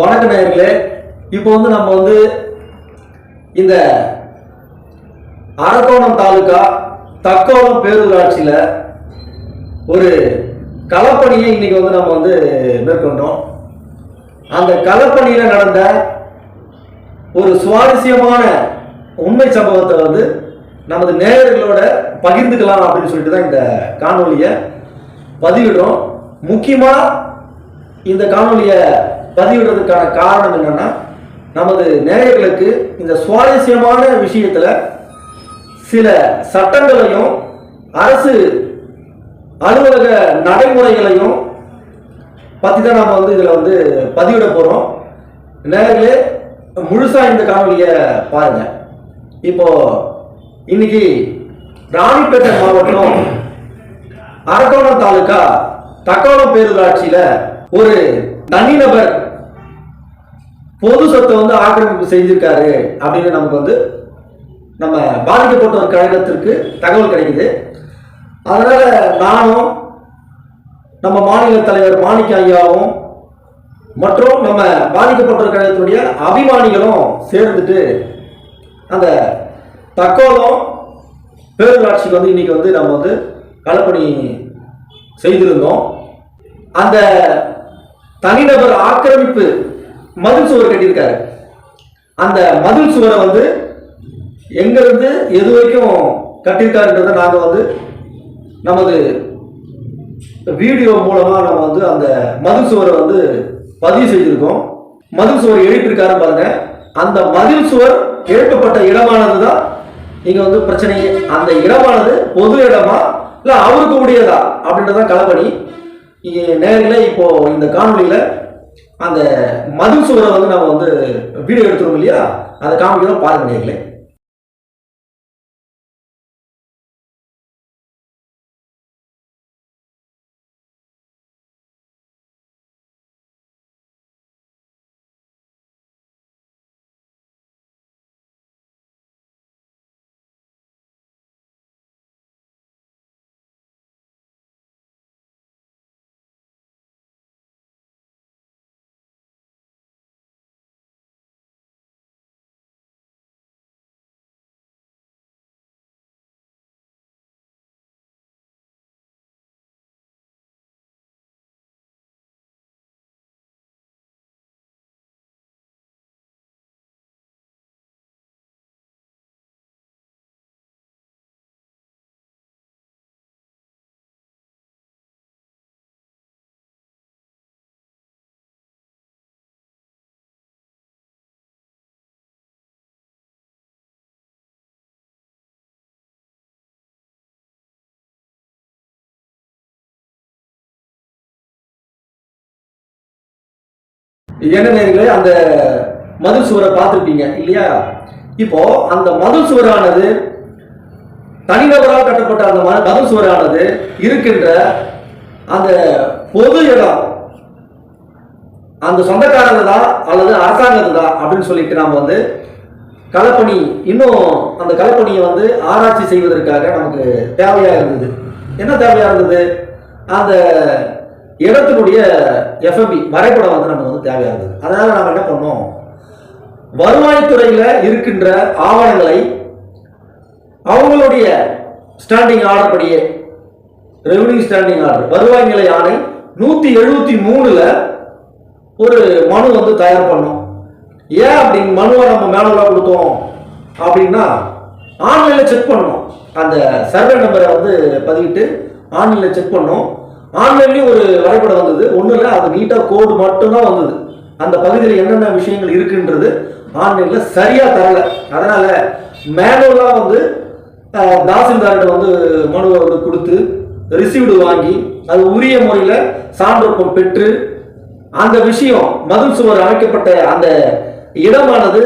வணக்க நேயர்களே. இப்போ வந்து நம்ம வந்து இந்த அரக்கோணம் தாலுகா தக்கோணம் பேரூராட்சியில் ஒரு களப்பணியை இன்னைக்கு வந்து நம்ம வந்து மேற்கொண்டோம். அந்த களப்பணியில் நடந்த ஒரு சுவாரஸ்யமான உண்மை சம்பவத்தை வந்து நமது நேயர்களோட பகிர்ந்துக்கலாம் அப்படின்னு சொல்லிட்டு தான் இந்த காணொலியை பதிவிடுறோம். முக்கியமாக இந்த காணொலியை பதிவிடுறதுக்கான காரணம் என்னன்னா நமது நேயர்களுக்கு இந்த சுவாரஸ்யமான விஷயத்துல சில சட்டங்களையும் அரசு அலுவலக நடைமுறைகளையும் பற்றி தான் நம்ம வந்து இதில் வந்து பதிவிட போகிறோம் நேயர்களே முழுசாக இந்த காணொலியை பாருங்க. இப்போ இன்னைக்கு ராணிப்பேட்டை மாவட்டம் அரக்கோணம் தாலுக்கா தக்கோணம் பேரூராட்சியில் ஒரு தனிநபர் பொது சொத்தை வந்து ஆக்கிரமிப்பு செஞ்சிருக்காரு அப்படின்னு நமக்கு வந்து நம்ம பாதிக்கப்பட்ட ஒரு கழகத்திற்கு தகவல் கிடைக்குது. அதனால நானும் நம்ம மாநில தலைவர் மாணிக்க ஐயாவும் மற்றும் நம்ம பாதிக்கப்பட்ட கழகத்தினுடைய அபிமானிகளும் சேர்ந்துட்டு அந்த தக்கோலம் பேரூராட்சிக்கு வந்து இன்னைக்கு வந்து நம்ம வந்து களப்பணி செய்திருந்தோம். அந்த தனிநபர் ஆக்கிரமிப்பு மதில் சுவர் கட்டியிருக்காரு. அந்த மதில் சுவரை வந்து எங்கிருந்து எது வரைக்கும் கட்டியிருக்காருன்றதை நாங்கள் வந்து நமது வீடியோ மூலமாக நம்ம வந்து அந்த மதில் சுவரை வந்து பதிவு செய்திருக்கோம். மதில் சுவர் எழுப்பியிருக்காரு பாருங்க. அந்த மதில் சுவர் எழுப்பப்பட்ட இடமானது தான் இங்கே வந்து பிரச்சனையே அந்த இடமானது பொது இடமா? இல்லை அவருக்கு உடையதா? அப்படின்றதான் களப்பணி. இங்கே நேரில் இப்போ இந்த காணொலியில் அந்த மதில் சுவரை வந்து நம்ம வந்து வீடியோ எடுத்துருவோம் இல்லையா? அதை காமிக்கிறோம் பாருங்க நேர்களே என்ன நேர்களே அந்த மதில் சுவரை பார்த்துருப்பீங்க இல்லையா? இப்போ அந்த மதில் சுவரானது தனிநபரால் கட்டப்பட்ட அந்த ம- மதில் சுவரானது இருக்கின்ற அந்த பொது இடம் அந்த சொந்தக்காரங்கதா அல்லது அரசாங்கத்துதா அப்படின்னு சொல்லிட்டு நாம் வந்து கலப்பணி இன்னும் அந்த கலப்பணியை வந்து ஆராய்ச்சி செய்வதற்காக நமக்கு தேவையாக இருந்தது. என்ன தேவையாக இருந்தது? அந்த இடத்தினுடைய எஃப்எம்பி வரைபடம் வந்து நமக்கு வந்து தேவையா அதனால் அதனால என்ன பண்ணோம் வருவாய்த்துறையில் இருக்கின்ற ஆவணங்களை அவங்களுடைய ஸ்டாண்டிங் ஆர்டர் படியே ரெவன்யூ ஸ்டாண்டிங் ஆர்டர் வருவாய் நிலை ஆணை நூற்றி எழுபத்தி மூணில் ஒரு மனு வந்து தயார் பண்ணோம் ஏன் அப்படின்னு மனுவை நம்ம மேனுவலாக கொடுத்தோம் அப்படின்னா ஆன்லைனில் செக் பண்ணோம் அந்த சர்வே நம்பரை வந்து பதிவிட்டு ஆன்லைனில் செக் பண்ணோம் ஆன்லைன்லேயும் ஒரு வரைபடம் வந்தது. ஒன்றும் இல்லை அது நீட்டாக கோடு மட்டும்தான் வந்தது. அந்த பகுதியில் என்னென்ன விஷயங்கள் இருக்குன்றது ஆன்லைனில் சரியாக தரல. அதனால் மேனுவலாக வந்து தாசில்தார்கிட்ட வந்து மனுவை வந்து கொடுத்து ரிசீவ்டு வாங்கி அது உரிய முறையில் சான்றொப்பம் பெற்று அந்த விஷயம் மதில் சுவர் அமைக்கப்பட்ட அந்த இடமானது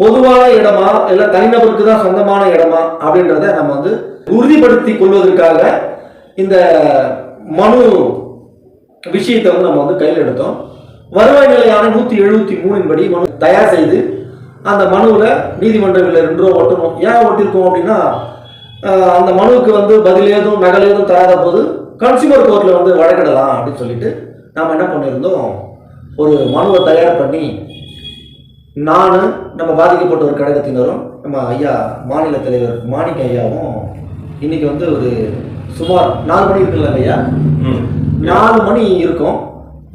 பொதுவான இடமா இல்லை தனிநபருக்கு தான் சொந்தமான இடமா அப்படின்றத நம்ம வந்து உறுதிப்படுத்தி கொள்வதற்காக இந்த மனு விஷயத்தை வந்து நம்ம வந்து கையில் எடுத்தோம். வருவாய் நிலையான நூற்றி எழுபத்தி மூணின் படி மனு தயார் செய்து அந்த மனுவில் நீதிமன்றங்களில் ரெண்டு ரூபா ஒட்டணும். ஏன் ஒட்டியிருக்கோம் அப்படின்னா அந்த மனுவுக்கு வந்து பதில் ஏதும் நகல் ஏதும் தராத போது கன்சியூமர் கோர்ட்டில் வந்து வழக்கிடலாம் அப்படின்னு சொல்லிட்டு நாம் என்ன பண்ணியிருந்தோம்? ஒரு மனுவை தயார் பண்ணி நான் நம்ம பாதிக்கப்பட்ட ஒரு கழகத்தினரும் நம்ம ஐயா மாநில தலைவர் மாணிக்க ஐயாவும் இன்றைக்கி வந்து ஒரு சுமார் நாலு மணி இருக்குல்ல ஐயா. நாலு மணி இருக்கும்.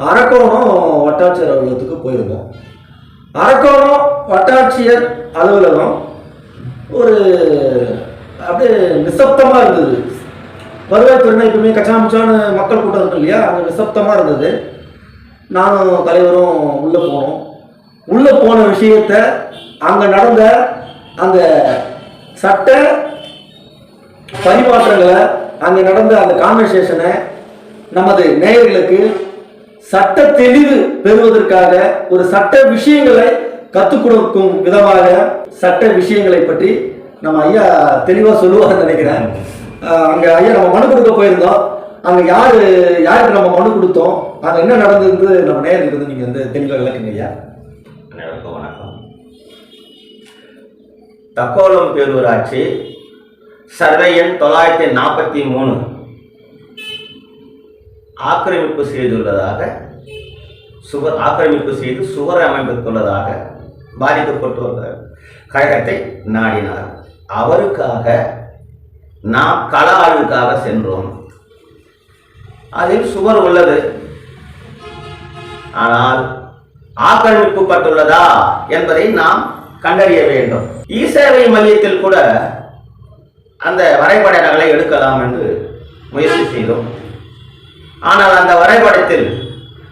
அரக்கோணம் வட்டாட்சியர் அலுவலகத்துக்கு போயிருந்தோம். அரக்கோணம் வட்டாட்சியர் அலுவலகம் ஒரு அப்படியே நிசப்தமாக இருந்தது. வருவாய்த்துறை எப்பவுமே கச்சாமிச்சான மக்கள் கூட்டம் இருக்கு இல்லையா? அங்கே நிசப்தமாக இருந்தது. நானும் தலைவரும் உள்ளே போனோம். உள்ளே போன விஷயத்த அங்கே நடந்த அந்த சட்ட பரிமாற்றங்களை அங்கே நடந்த அந்த கான்வர்சேஷனை நமது நேயர்களுக்கு சட்ட தெளிவு பெறுவதற்காக ஒரு சட்ட விஷயங்களை கற்றுக் கொடுக்கும் விதமாக சட்ட விஷயங்களை பற்றி நம்ம ஐயா தெளிவாக சொல்லுவார்னு நினைக்கிறேன். அங்கே ஐயா நம்ம மனு கொடுக்க போயிருந்தோம். அங்கே யார் யாருக்கு நம்ம மனு கொடுத்தோம்? அங்கே என்ன நடந்தது நம்ம நேயர்களுக்கு வந்து நீங்கள் வந்து தெளிவாக விளக்குங்க ஐயா. வணக்கம். தக்கோலம் பேரூராட்சி சர்வே எண் தொள்ளாயிரத்தி நாற்பத்தி மூணு. ஆக்கிரமிப்பு செய்துள்ளதாக சுவர் ஆக்கிரமிப்பு செய்து சுவர் அமைத்துள்ளதாக பாதிக்கப்பட்டுள்ள கழகத்தை நாடினார். அவருக்காக நாம் கள ஆய்வுக்காக சென்றோம். அதில் சுவர் உள்ளது. ஆனால் ஆக்கிரமிக்கப்பட்டுள்ளதா என்பதை நாம் கண்டறிய வேண்டும். இ சேவை மையத்தில் கூட அந்த வரைபட எடுக்கலாம் என்று முயற்சி செய்தோம். ஆனால் அந்த வரைபடத்தில்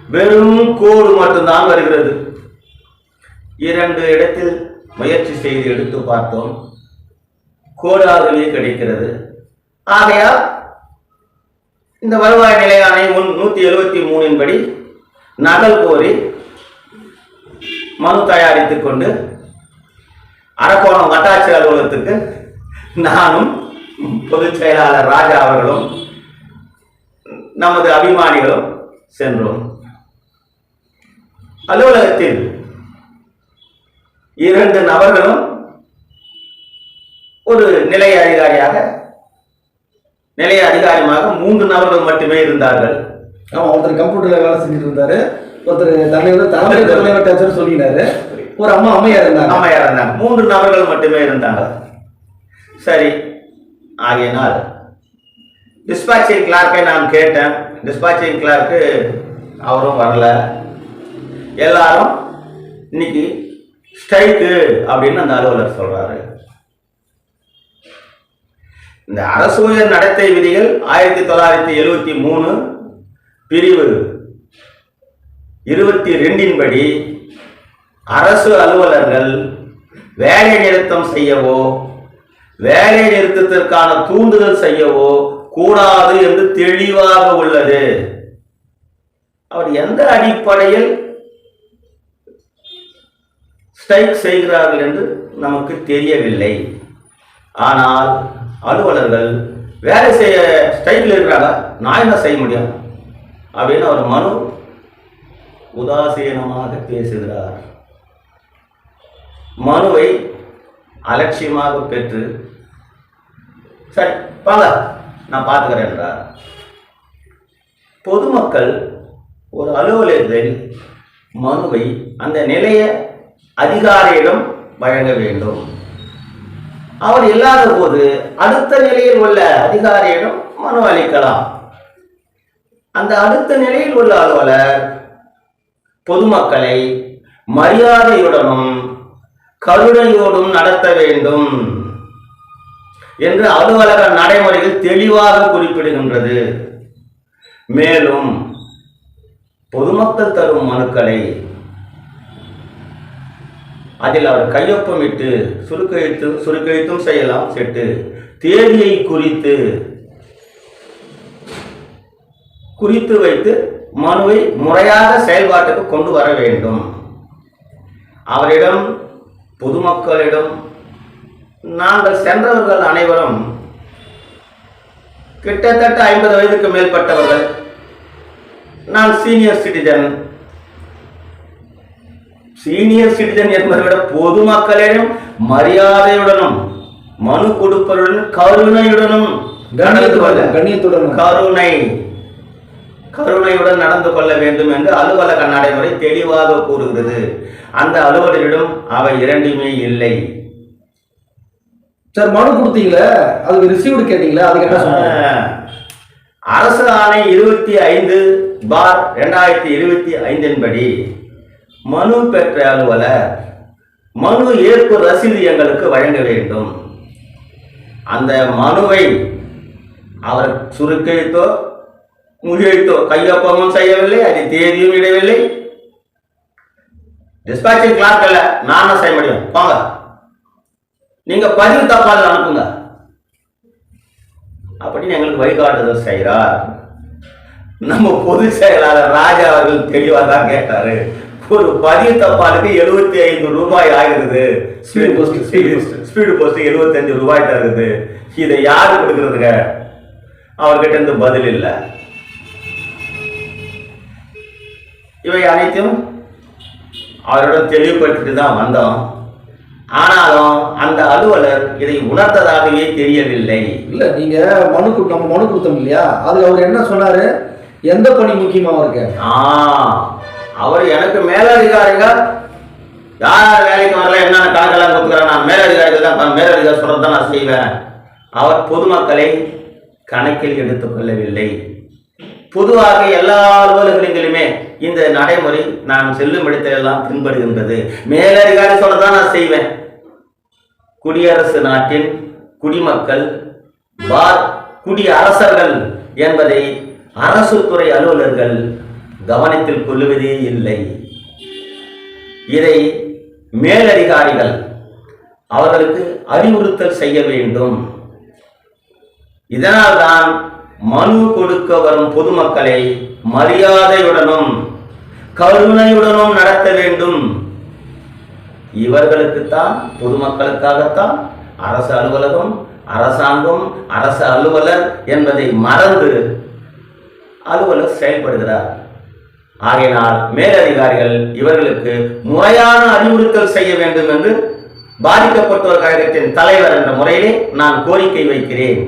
வெறும் கோடு மட்டும்தான் வருகிறது. இரண்டு இடத்தில் முயற்சி செய்து எடுத்து பார்த்தோம். கோடாகவே கிடைக்கிறது. ஆகையால் இந்த வருவாய் நிலை ஆணை முன் நூற்றி எழுபத்தி மூணின் படி நகல் கோரி மனு தயாரித்துக் கொண்டு அரக்கோணம் வட்டாட்சி அலுவலகத்துக்கு நானும் பொதுச் செயலாளர் ராஜா அவர்களும் நமது அபிமானிகளும் சென்றோம். அலுவலகத்தில் இரண்டு நபர்களும் ஒரு நிலைய அதிகாரியாக நிலைய அதிகாரியாக மூன்று நபர்கள் மட்டுமே இருந்தார்கள். ஆமா ஒருத்தர் கம்ப்யூட்டர்ல வேலை செஞ்சுட்டு இருந்தாரு ஒருத்தர் தலைவர் தலைமை தலைவர் சொல்லினாரு ஒரு அம்மா அம்மையா இருந்தாங்க. அம்மையார் இருந்தாங்க. மூன்று நபர்கள் மட்டுமே இருந்தாங்க. சரி. ஆகையினால் டிஸ்பாச்சிங் கிளார்க்கை நான் கேட்டேன். டிஸ்பாச்சிங் கிளார்க்கு அவரும் வரல. எல்லாரும் இன்னைக்கு ஸ்ட்ரைக்கு அப்படின்னு அந்த அலுவலர் சொல்றாரு. இந்த அரசு உயர் நடத்தை விதிகள் ஆயிரத்தி தொள்ளாயிரத்தி எழுவத்தி மூணு பிரிவு இருபத்தி ரெண்டின் படி அரசு அலுவலர்கள் வேலை நிறுத்தம் செய்யவோ வேலை நிறுத்தத்திற்கான தூண்டுதல் செய்யவோ கூடாது என்று தெளிவாக உள்ளது. அவர் எந்த அடிப்படையில் ஸ்ட்ரைக் செய்கிறார்கள் என்று நமக்கு தெரியவில்லை. ஆனால் அலுவலர்கள் வேலை செய்ய ஸ்ட்ரைக்கில் இருக்கிறாங்க நான் என்ன செய்ய முடியும்? அப்படின்னு அவர் மனு உதாசீனமாக பேசுகிறார். மனுவை அலட்சியமாக பெற்று சரி வாங்க. நான் பார்த்துக்கிறேன் என்றார் பொதுமக்கள் ஒரு அலுவலகத்தில் மனுவை அந்த நிலைய அதிகாரியிடம் வழங்க வேண்டும். அவர் இல்லாத போது அடுத்த நிலையில் உள்ள அதிகாரியிடம் மனு அளிக்கலாம். அந்த அடுத்த நிலையில் உள்ள அலுவலர் பொதுமக்களை மரியாதையுடனும் கருணையோடும் நடத்த வேண்டும். என்று அலுவலக நடைமுறைகள் தெளிவாக குறிப்பிடுகின்றது. மேலும் பொதுமக்கள் தரும் மனுக்களை அதில் அவர் கையொப்பமிட்டு சுருக்கெழுத்து சுருக்கெழுத்தும் செய்யலாம் செட்டு. தேதியை குறித்து குறித்து வைத்து மனுவை முறையாக செயல்பாட்டுக்கு கொண்டு வர வேண்டும். அவரிடம் பொதுமக்களிடம் நாங்கள் சென்றவர்கள் அனைவரும் கிட்டத்தட்ட ஐம்பது வயதுக்கு மேற்பட்டவர்கள். நான் சீனியர் சிட்டிசன் சீனியர் சிட்டிசன் என்பதை விட பொதுமக்களிடம் மரியாதையுடனும் மனு கொடுப்பவருடன் கருணையுடனும் கண்ணியத்துடன் கண்ணியத்துடன் கருணை கருணையுடன் நடந்து கொள்ள வேண்டும் என்று அலுவலக நடைமுறை தெளிவாக கூறுகிறது. அந்த அலுவலரிடம் அவை இரண்டுமே இல்லை. சார் மனு கொடுத்தீங்களே? அதுக்கு ரிசீவ்டு கேட்டீங்களா? அதுக்கு என்ன சொன்னாங்க? அரசு ஆணை இருபத்தி ஐந்து பார் ரெண்டாயிரத்தி இருபத்தி ஐந்தின் படி மனு பெற்ற அலுவலர் மனு ஏற்பு ரசீது எங்களுக்கு வழங்க வேண்டும். அந்த மனுவை அவர் சுருக்கெழுத்தோ முழுத்தோ கையொப்பமும் செய்யவில்லை அது தேதியும் இடவில்லை டிஸ்பாச்சிங் கிளார்க் அல்ல நான் செய்ய முடியும் போங்க நீங்க பதிவு தப்பால் அனுப்புங்க. அப்படின்னு எங்களுக்கு வழிகாட்டுதல் செய்கிறார். நம்ம பொதுச் செயலாளர் ராஜா அவர்கள் தெளிவா தான் கேட்டாரு. ஒரு பதிவு தப்பாலுக்கு எழுபத்தி ஐந்து ரூபாய் ஆகிறது. Speed post. ஸ்பீடு போஸ்ட் எழுபத்தஞ்சு ரூபாய் தருது. இதை யாரு கொடுக்கறதுங்க? அவர்கிட்ட இருந்து பதில் இல்லை. இவை அனைத்தையும் அவரிடம் தெளிவுபடுத்திட்டு தான் வந்தோம். ஆனாலும் அந்த அலுவலர் இதை உணர்ந்ததாகவே தெரியவில்லை. இல்ல நீங்க மனு நம்ம மனு கொடுத்தோம் இல்லையா? அதுல அவர் என்ன சொன்னாரு? எந்த பணி முக்கியமா இருக்கு. ஆ அவர் எனக்கு மேலதிகாரிங்க. யார் யார் வேலைக்கு வரல என்னென்ன கணக்கெல்லாம் கொடுக்குறேன் நான் மேலதிகாரிகள் தான் மேலதிகாரி சொல்றது தான் நான் செய்வேன். அவர் பொதுமக்களை கணக்கில் எடுத்துக்கொள்ளவில்லை. பொதுவாக எல்லா அலுவலகங்களிலுமே இந்த நடைமுறை நான் செல்லும் இடத்திலெல்லாம் பின்படுகின்றது. மேலதிகாரி சொல்லதான் நான் செய்வேன். குடியரசு நாட்டின் குடிமக்கள் பார் குடியரசர்கள் என்பதை அரசு துறை அலுவலர்கள் கவனத்தில் கொள்ளுவதே இல்லை. இதை மேலதிகாரிகள் அவர்களுக்கு அறிவுறுத்தல் செய்ய வேண்டும். இதனால்தான் மனு கொடுக்க வரும் பொதுமக்களை மரியாதையுடனும் கருணையுடனும் நடத்த வேண்டும். இவர்களுக்குத்தான் பொதுமக்களுக்காகத்தான் அரசு அலுவலகம் அரசாங்கம் அரசு அலுவலர் என்பதை மறந்து அலுவலர் செயல்படுகிறார். ஆகையினால் மேலதிகாரிகள் இவர்களுக்கு முறையான அறிவுறுத்தல் செய்ய வேண்டும் என்று பாதிக்கப்பட்டோர் கழகத்தின் தலைவர் என்ற முறையிலே நான் கோரிக்கை வைக்கிறேன்.